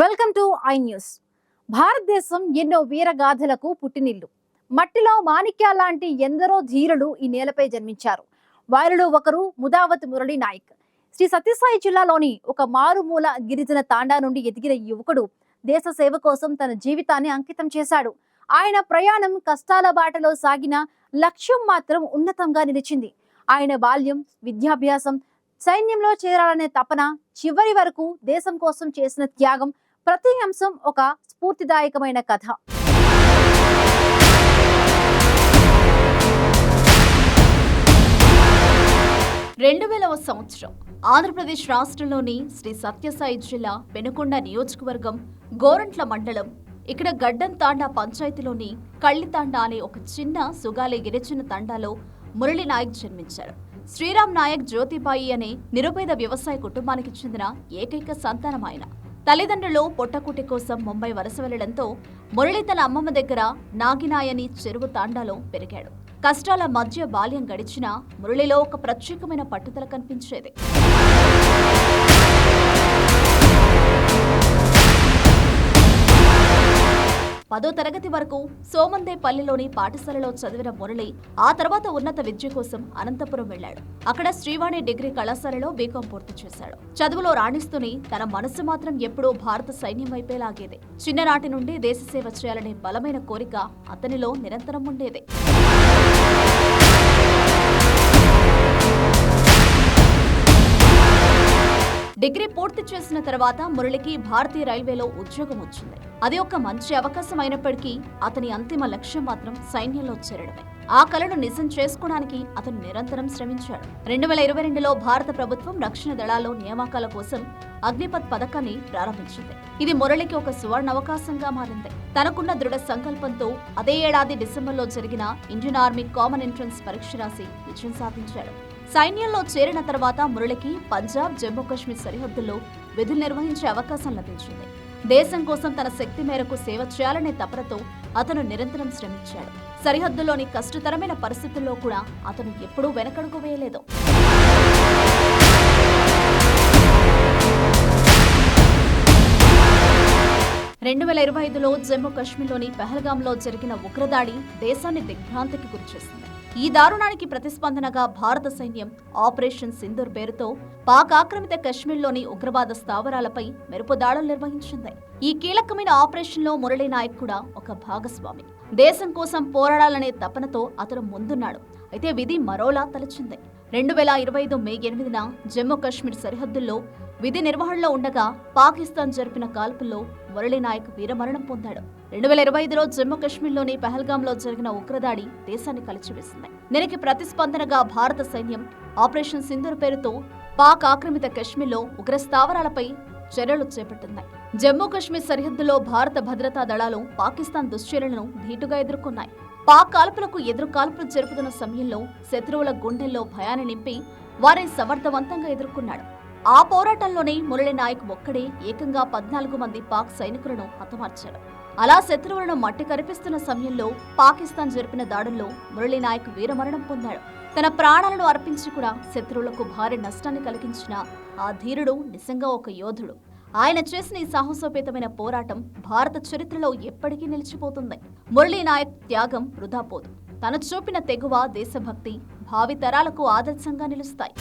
Welcome to I news. భారతదేశం ఎన్నో వీరగాథలకు పుట్టినిల్లు. మట్టిలో మాణిక్యాల లాంటి ఎందరో ధీరులు ఈ నేలపై జన్మించారు. వారిలో ఒకరు ముదావత్ మురళి నాయక్. శ్రీ సత్యసాయి జిల్లాలోని ఒక మారుమూల గిరిజన తాండా నుండి ఎదిగిన యువకుడు దేశ సేవ కోసం తన జీవితాన్ని అంకితం చేశాడు. ఆయన ప్రయాణం కష్టాల బాటలో సాగిన లక్ష్యం మాత్రం ఉన్నతంగా నిలిచింది. ఆయన బాల్యం విద్యాభ్యాసం సైన్యంలో చేరాలనే తపన చివరి వరకు దేశం కోసం చేసిన త్యాగం ప్రతి అంశం ఒక స్ఫూర్తిదాయకమైన కథ. రెండు వేలవ సంవత్సరం. ఆంధ్రప్రదేశ్ రాష్ట్రంలోని శ్రీ సత్యసాయి జిల్లా పెనుకొండ నియోజకవర్గం గోరంట్ల మండలం. ఇక్కడ గడ్డం తాండా పంచాయతీలోని కళ్ళితాండా అనే ఒక చిన్న సుగాలి గిరిజన తండాలో మురళి నాయక్ జన్మించారు. శ్రీరామ్ నాయక్ జ్యోతిబాయి అనే నిరుపేద వ్యవసాయ కుటుంబానికి చెందిన ఏకైక సంతానం ఆయన. తల్లిదండ్రులు పొట్టకుటి కోసం ముంబై వలస వెళ్ళడంతో మురళి తన అమ్మమ్మ దగ్గర నాగినాయని చెరువు తాండాలో పెరిగాడు. కష్టాల మధ్య బాల్యం గడిచినా మురళిలో ఒక ప్రత్యేకమైన పట్టుదల కనిపించేది. పదో తరగతి వరకు సోమందేపల్లిలోని పాఠశాలలో చదివిన మురళి ఆ తర్వాత ఉన్నత విద్య కోసం అనంతపురం వెళ్ళాడు అక్కడ శ్రీవాణి డిగ్రీ కళాశాలలో బీకాం పూర్తి చేశాడు. చదువులో రాణిస్తూనే తన మనసు మాత్రం ఎప్పుడూ భారత సైన్యం వైపే లాగేది. చిన్ననాటి నుండి దేశ సేవ చేయాలనే బలమైన కోరిక అతనిలో నిరంతరం ఉండేది. డిగ్రీ పూర్తి చేసిన తర్వాత మురళికి భారతీయ రైల్వేలో ఉద్యోగం వచ్చింది. అది ఒక మంచి అవకాశం అయినప్పటికీ అతని అంతిమ లక్ష్యం మాత్రం సైన్యంలో చేరడమే. ఆ కలను నిజం చేసుకోవడానికి అతను నిరంతరం శ్రమించాడు. రెండు వేల ఇరవై రెండులో భారత ప్రభుత్వం రక్షణ దళాల్లో నియామకాల కోసం అగ్నిపథ్ పథకాన్ని ప్రారంభించింది. ఇది మురళికి ఒక సువర్ణ అవకాశంగా మారింది. తనకున్న దృఢ సంకల్పంతో అదే ఏడాది డిసెంబర్లో జరిగిన ఇండియన్ ఆర్మీ కామన్ ఎంట్రన్స్ పరీక్ష రాసి విజయం సాధించాడు. సైన్యంలో చేరిన తర్వాత మురళికి పంజాబ్ జమ్మూ కాశ్మీర్ సరిహద్దుల్లో విధులు నిర్వహించే అవకాశం లభించింది. దేశం కోసం తన శక్తి మేరకు సేవ చేయాలనే తపనతో అతను నిరంతరం శ్రమించాడు. సరిహద్దులోని కష్టతరమైన పరిస్థితుల్లో కూడా అతను ఎప్పుడూ వెనకడుగు వేయలేదు. రెండు వేల ఇరవై ఐదులో జమ్మూ కాశ్మీర్లోని పెహల్గాంలో జరిగిన ఉగ్రదాడి దేశాన్ని దిగ్భ్రాంతికి గురిచేసింది. ఈ దారుణానికి ప్రతిస్పందనగా భారత సైన్యం ఆపరేషన్ సింధూర్ పేరుతో పాక్ ఆక్రమిత కశ్మీర్లోని ఉగ్రవాద స్థావరాలపై మెరుపు దాడులు నిర్వహించింది. ఈ కీలకమైన ఆపరేషన్లో మురళీ నాయక్ కూడా ఒక భాగస్వామి. దేశం కోసం పోరాడాలనే తపనతో అతను ముందున్నాడు. అయితే విధి మరోలా తలచింది. రెండు వేల ఇరవై ఐదు మే ఎనిమిదిన జమ్మూ కాశ్మీర్ సరిహద్దుల్లో విధి నిర్వహణలో ఉండగా పాకిస్తాన్ జరిపిన కాల్పుల్లో మురళీ నాయక్ వీరమరణం పొందాడు. రెండు వేల ఇరవై ఐదులో జమ్మూ కాశ్మీర్లోని పహల్గాంలో జరిగిన ఉగ్రదాడి దేశాన్ని కలిచివేసింది. దీనికి ప్రతిస్పందనగా భారత సైన్యం ఆపరేషన్ సింధూర్ పేరుతో పాక్ ఆక్రమిత కాశ్మీర్లో ఉగ్ర స్థావరాలపై చర్యలు చేపట్టింది. జమ్మూ కాశ్మీర్ సరిహద్దులో భారత భద్రతా దళాలు పాకిస్తాన్ దుశ్చర్యలను ధీటుగా ఎదుర్కొన్నాయి. పాక్ కాల్పులకు ఎదురు కాల్పులు జరుపుతున్న సమయంలో శత్రువుల గుండెల్లో భయాన్ని నింపి వారిని సమర్థవంతంగా ఎదుర్కొన్నాడు. ఆ పోరాటంలోనే మురళి నాయక్ ఒక్కడే ఏకంగా పద్నాలుగు మంది పాక్ సైనికులను హతమార్చాడు. అలా శత్రువులను మట్టి కరిపిస్తున్న సమయంలో పాకిస్తాన్ జరిపిన దాడుల్లో మురళి నాయక్ వీరమరణం పొందాడు. తన ప్రాణాలను అర్పించి కూడా శత్రువులకు భారీ నష్టాన్ని కలిగించిన ఆ ధీరుడు నిజంగా ఒక యోధుడు. ఆయన చేసిన ఈ సాహసోపేతమైన పోరాటం భారత చరిత్రలో ఎప్పటికీ నిలిచిపోతుంది. మురళీ నాయక్ త్యాగం వృధా పోదు. చూపిన తెగువ దేశభక్తి భావితరాలకు ఆదర్శంగా నిలుస్తాయి.